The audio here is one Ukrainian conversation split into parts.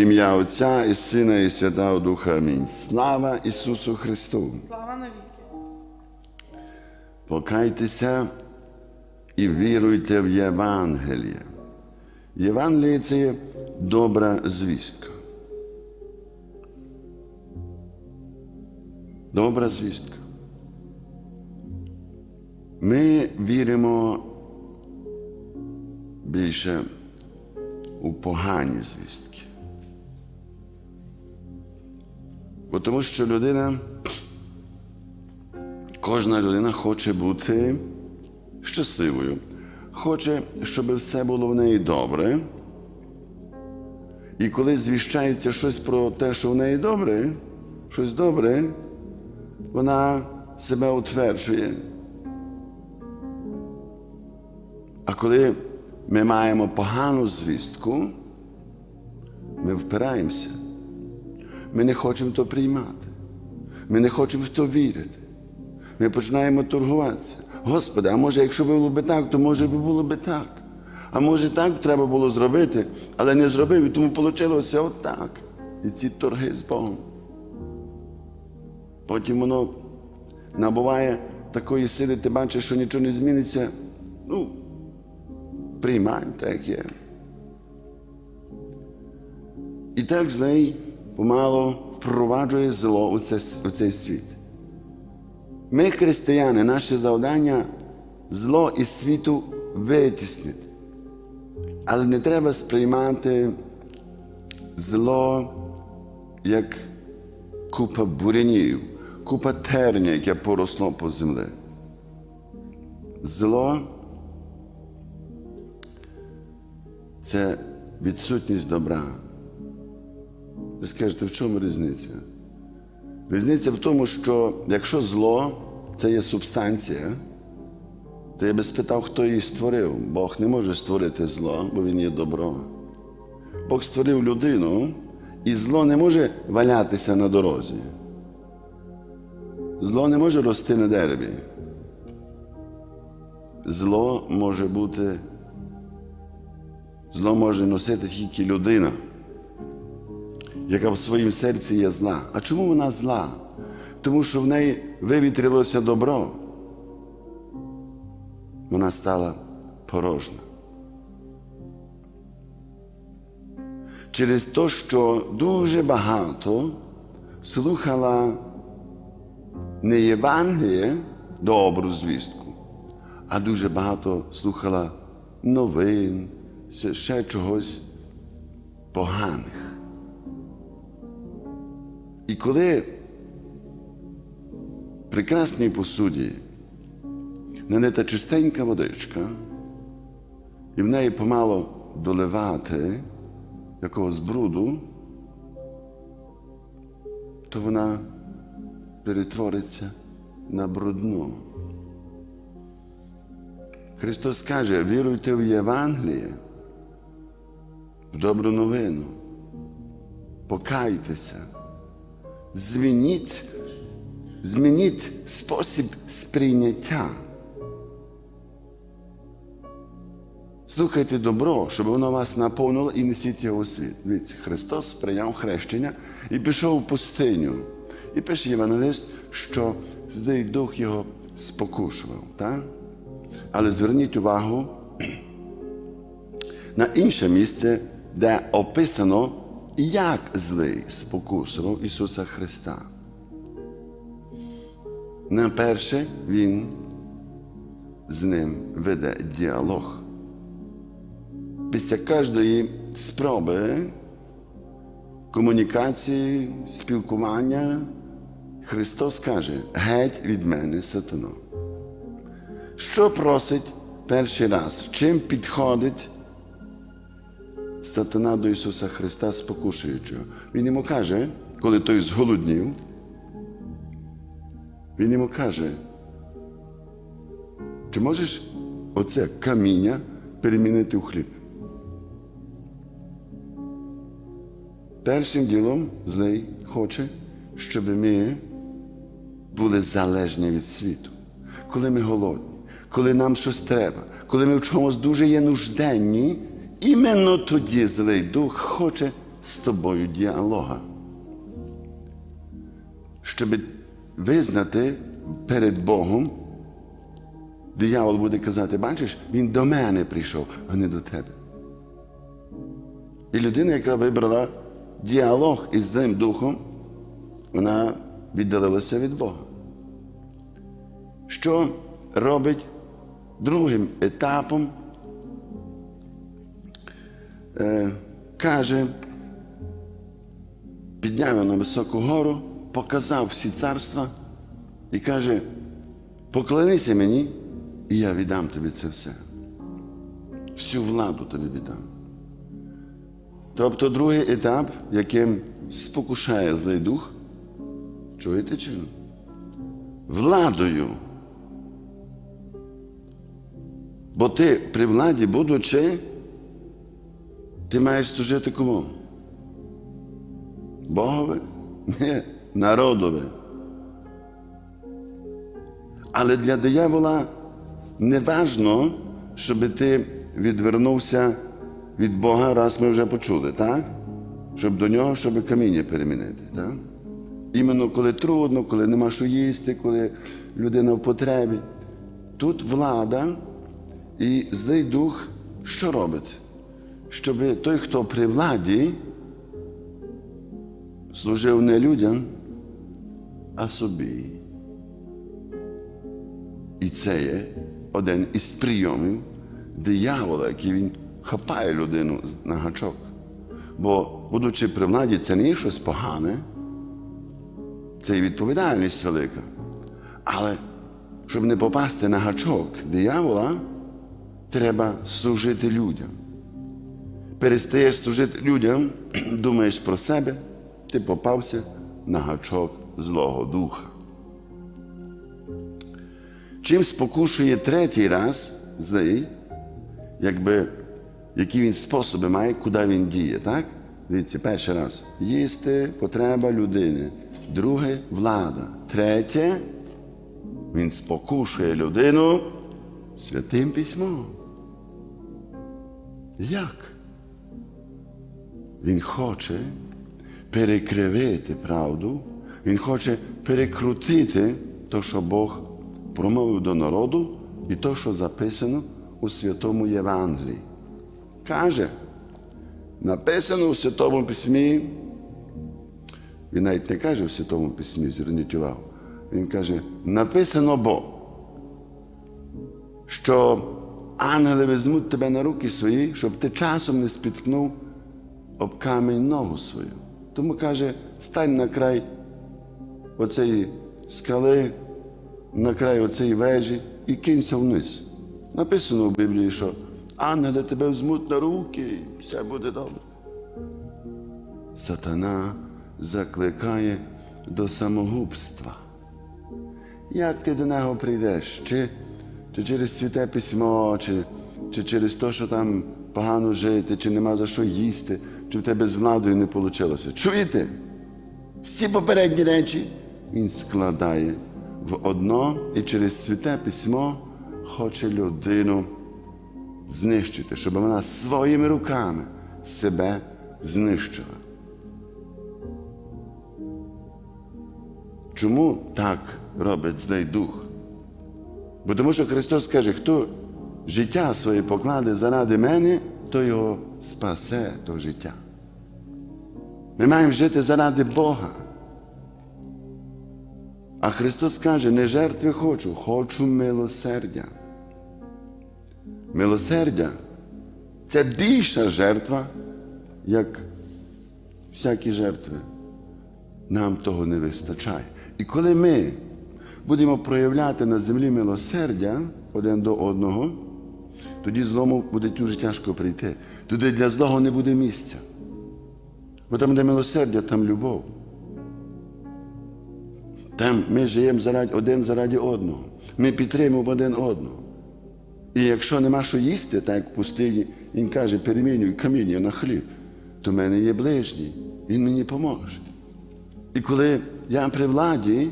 Ім'я Отця і Сина, і Святого Духа. Амінь. Слава Ісусу Христу! Слава навіки. Покайтеся і віруйте в Євангеліє. Євангеліє це є добра звістка. Добра звістка. Ми віримо більше у погані звістки. Бо тому що людина Кожна людина хоче бути щасливою, хоче, щоб все було в неї добре. І коли звіщається щось про те, що в неї добре, щось добре, вона себе утверджує. А коли ми маємо погану звістку, ми впираємося. Ми не хочемо то приймати. Ми не хочемо в то вірити. Ми починаємо торгуватися. Господи, а може, якщо було би так, то може би було би так. А може так треба було зробити, але не зробив, і тому вийшло отак. І ці торги з Богом. Потім воно набуває такої сили, ти бачиш, що нічого не зміниться. Ну, приймай, так як є. І так з злий помало впроваджує зло у, це, у цей світ. Ми, християни, наше завдання зло із світу витіснити. Але не треба сприймати зло як купа бурянів, купа терня, яке поросло по землі. Зло це відсутність добра. Ви скажете, в чому різниця? Різниця в тому, що якщо зло це є субстанція, то я би спитав, хто її створив. Бог не може створити зло, бо він є добро. Бог створив людину, і зло не може валятися на дорозі. Зло не може рости на дереві. Зло може бути, зло може носити тільки людина яка в своїм серці є зла. А чому вона зла? Тому що в неї вивітрилося добро. Вона стала порожна. Через те, що дуже багато слухала не Євангеліє, добру звістку, а дуже багато слухала новин, ще чогось поганих. І коли в прекрасній посуді налита чистенька водичка, і в неї помало доливати якогось бруду, то вона перетвориться на брудну. Христос каже, віруйте в Євангеліє, в добру новину, покайтеся. Змініть, змініть спосіб сприйняття. Слухайте добро, щоб воно вас наповнило і несіть його у світ. Дивіться, Христос прийняв хрещення і пішов в пустиню. І пише Євангелист, що злий дух його спокушував. Так? Але зверніть увагу на інше місце, де описано як злий спокусував Ісуса Христа. На перше Він з ним веде діалог. Після кожної спроби комунікації, спілкування Христос каже, геть від мене сатано. Що просить перший раз? Чим підходить сатана до Ісуса Христа спокушуючого. Він йому каже, коли той зголоднів, він йому каже, чи можеш оце каміння перемінити у хліб? Першим ділом злий хоче, щоб ми були залежні від світу. Коли ми голодні, коли нам щось треба, коли ми в чомусь дуже є нужденні, іменно тоді злий дух хоче з тобою діалога. Щоб визнати перед Богом, диявол буде казати, бачиш, він до мене прийшов, а не до тебе. І людина, яка вибрала діалог із злим духом, вона віддалилася від Бога. Що робить другим етапом? Е, каже, підняв на високу гору, показав всі царства і каже: поклонися мені, і я віддам тобі це все. Всю владу тобі віддам. Тобто другий етап, яким спокушає злий дух, чуєте чи ні? Владою. Бо ти при владі, будучи, ти маєш служити кому? Богові? Ні, народові. Але для диявола не важно, щоб ти відвернувся від Бога, раз ми вже почули, так? Щоб до нього, щоб каміння перемінити. Так? Іменно коли трудно, коли нема що їсти, коли людина в потребі. Тут влада і злий дух що робить? Щоб той, хто при владі, служив не людям, а собі. І це є один із прийомів диявола, який він хапає людину на гачок. Бо, будучи при владі, це не є щось погане, це і відповідальність велика. Але щоб не попасти на гачок диявола, треба служити людям. Перестаєш служити людям, думаєш про себе, ти попався на гачок Злого Духа. Чим спокушує третій раз злий, якби, які він способи має, куди він діє, так? Дивіться, перший раз їсти потреба людини, друге влада. Третє, він спокушує людину святим письмом. Як? Він хоче перекривити правду, він хоче перекрутити те, що Бог промовив до народу, і те, що записано у Святому Євангелії. Каже, написано у Святому Письмі, він навіть не каже у Святому Письмі, зверніть увагу. Він каже, написано бо, що ангели візьмуть тебе на руки свої, щоб ти часом не спіткнув об камінь ногу свою. Тому каже, стань на край оцеї скали, на край оцеї вежі і кинься вниз. Написано в Біблії, що ангели тебе візьмуть на руки, і все буде добре. Сатана закликає до самогубства. Як ти до нього прийдеш? Чи, чи через святе письмо, чи, чи через те, що там погано жити, чи нема за що їсти, чи в тебе з владою не вийшло. Чуєте? Всі попередні речі він складає в одно і через святе письмо хоче людину знищити, щоб вона своїми руками себе знищила. Чому так робить злий дух? Бо тому що Христос каже, хто життя своє покладе заради мене, то його спасе то життя. Ми маємо жити заради Бога. А Христос каже, не жертви хочу, хочу милосердя. Милосердя це більша жертва, як всякі жертви. Нам того не вистачає. І коли ми будемо проявляти на землі милосердя один до одного, тоді злому буде дуже тяжко прийти. Туди для злого не буде місця. Бо там, де милосердя, там любов. Там ми живемо заради, один заради одного. Ми підтримуємо один одного. І якщо нема що їсти, так як в пустині, він каже, перемінюй каміння на хліб, то в мене є ближній, він мені поможе. І коли я при владі,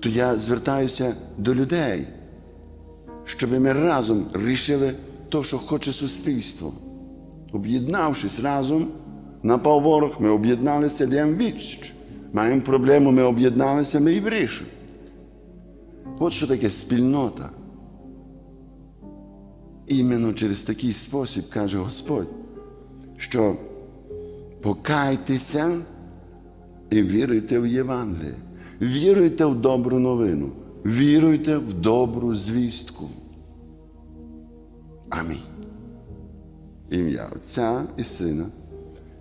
то я звертаюся до людей, щоб ми разом рішили те, що хоче суспільство. Об'єднавшись разом, Напав ворог, ми об'єдналися, даємо відсіч. Маємо проблему, ми об'єдналися, ми і вирішимо. От що таке спільнота. Іменно через такий спосіб каже Господь, що покайтеся і віруйте в Євангеліє. Віруйте в добру новину, віруйте в добру звістку. Амінь. Ім'я Отця і Сина